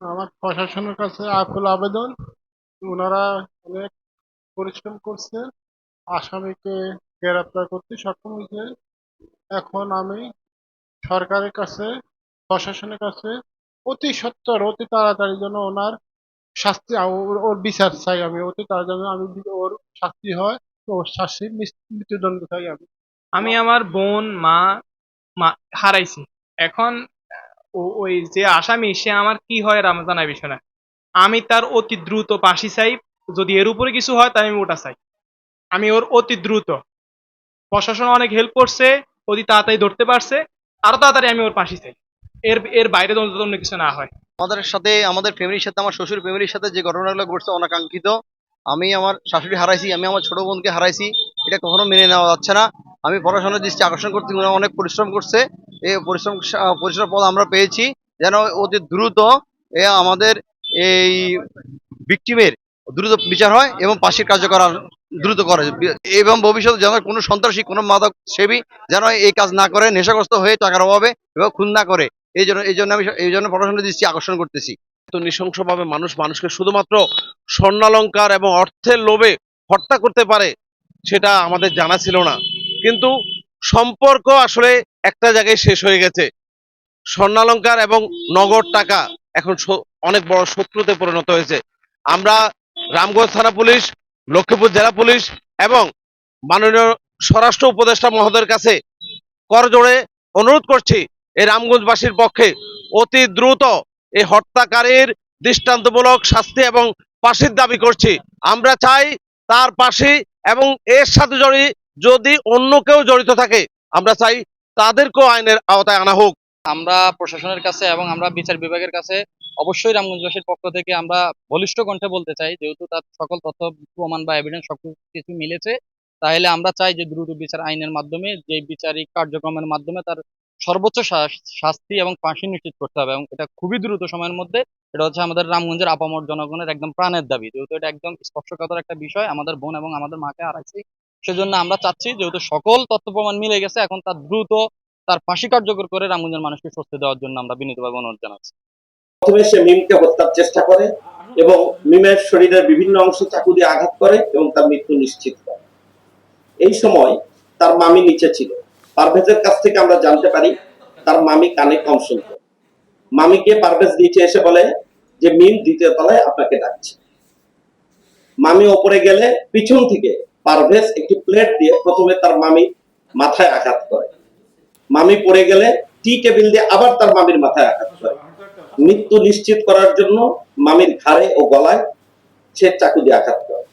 আমার প্রশাসনের কাছে আকুল আবেদন। ওনারা অনেক পরিশ্রম করছে, আসামিকে গ্রেপ্তার করতে সক্ষম হয়েছে। এখন আমি সরকারের কাছে, প্রশাসনের কাছে অতি সত্বর, অতি তাড়াতাড়ি যেন ওনার শাস্তি, ওর বিচার চাই আমি। অতি তাড়াতাড়ি আমি ওর শাস্তি হয়, তো ওর শাস্তি মৃত্যু- মৃত্যুদণ্ড চাই আমি। আমি আমার বোন, মা মা, হারাইছি। এখন ওই যে আসামি, সে আমার কি হয় রামজানা বিষয় না আমি তার অতি দ্রুত ফাঁসি চাই, যদি এর উপরে কিছু হয় তাহলে আমি ওটা চাই। আমি ওর অতি দ্রুত। প্রশাসন অনেক হেল্প করছে, অতি তাড়াতাড়ি ধরতে পারছে, আরও তাড়াতাড়ি আমি ওর ফাঁসি চাই। এর এর বাইরে অন্য কিছু না হয়। আমাদের সাথে, আমাদের ফ্যামিলির সাথে, আমার শ্বশুর ফ্যামিলির সাথে যে ঘটনাগুলো ঘটছে অনাকাঙ্ক্ষিত, আমি আমার শাশুড়ি হারাইছি, আমি আমার ছোট বোনকে হারাইছি, এটা কখনো মেনে নেওয়া যাচ্ছে না। আমি পড়াশোনার দৃষ্টি আকর্ষণ করতে অনেক পরিশ্রম করছে। এই পরিশ্রম পরিশ্রম ফল আমরা পেয়েছি, যেন অতি দ্রুত আমাদের এই ভিকটিমের দ্রুত বিচার হয় এবং পাশের আর দ্রুত করে। এবং ভবিষ্যতে যেন কোনো সন্ত্রাসী, কোনো মাদক সেবী যেন এই কাজ না করে, নেশাগ্রস্ত হয়ে টাকার অভাবে এবং খুন না করে। এই জন্য এই জন্য আমি এই জন্য পড়াশোনার দৃষ্টি আকর্ষণ করতেছি। তো নৃশংসভাবে মানুষ, মানুষকে শুধুমাত্র স্বর্ণালঙ্কার এবং অর্থের লোভে হত্যা করতে পারে, সেটা আমাদের জানা ছিল না। কিন্তু সম্পর্ক আসলে একটা জায়গায় শেষ হয়ে গেছে। স্বর্ণালঙ্কার এবং নগদ টাকা এখন অনেক বড় শত্রুতে পরিণত হয়েছে। আমরা রামগঞ্জ থানা পুলিশ, লক্ষ্মীপুর জেলা পুলিশ এবং মাননীয় স্বরাষ্ট্র উপদেষ্টা মহোদয়ের কাছে করজোড়ে অনুরোধ করছি, এই রামগঞ্জবাসীর পক্ষে অতি দ্রুত এই হত্যাকারীর দৃষ্টান্তমূলক শাস্তি এবং ফাঁসির দাবি করছি। আমরা চাই তার পাশে এবং এর সাথে জড়িত যদি অন্য কেউ জড়িত থাকে, আমরা চাই তাদেরকেও আইনের আওতায় আনা হোক। আমরা প্রশাসনের কাছে এবং আমরা বিচার বিভাগের কাছে অবশ্যই রামগঞ্জবাসীর পক্ষ থেকে আমরা বলিষ্ঠ কণ্ঠে বলতে চাই, যেহেতু তার সকল তথ্য, প্রমাণ বা এভিডেন্স সব কিছু মিলেছে, তাহলে আমরা চাই যে দ্রুত বিচার আইনের মাধ্যমে, যে বিচারিক কার্যক্রমের মাধ্যমে তার সর্বোচ্চ শাস্তি এবং ফাঁসি নিশ্চিত করতে হবে এবং এটা খুবই দ্রুত সময়ের মধ্যে, এটা হচ্ছে আমাদের রামগঞ্জের আপামর জনগণের একদম প্রাণের দাবি। যেহেতু এটা একদম স্পর্শকাতর একটা বিষয়, আমাদের বোন এবং আমাদের মাকে হারাইছি সেজন্য আমরা চাচ্ছি যেহেতু সকল তথ্য প্রমাণ মিলে গেছে, এখন তার দ্রুত তার ফাঁসি কার্যকর করে রামগঞ্জের মানুষকে স্বস্তি দেওয়ার জন্য আমরা বিনীতভাবে অনুরোধ জানাচ্ছি। প্রথমে সে মিমকে হত্যার চেষ্টা করে এবং মিমের শরীরের বিভিন্ন অংশ চাকু দিয়ে আঘাত করে এবং তার মৃত্যু নিশ্চিত করে। এই সময় তার মামি নিচে ছিল। পারভেজের কাছ থেকে আমরা জানতে পারি তার মামি কানে কম শুনত। মামিকে পারভেজ নিচে এসে বলে যে, মিম দ্বিতীয় তলায় আপনাকে ডাকছে। মামি ওপরে গেলে পিছন থেকে পারভেজ একটি প্লেট দিয়ে প্রথমে তার মামি মাথায় আঘাত করে। মামি পড়ে গেলে টি টেবিল দিয়ে আবার তার মামির মাথায় আঘাত করে। মৃত্যু নিশ্চিত করার জন্য মামির ঘাড়ে ও গলায় সে চাকু দিয়ে আঘাত করে।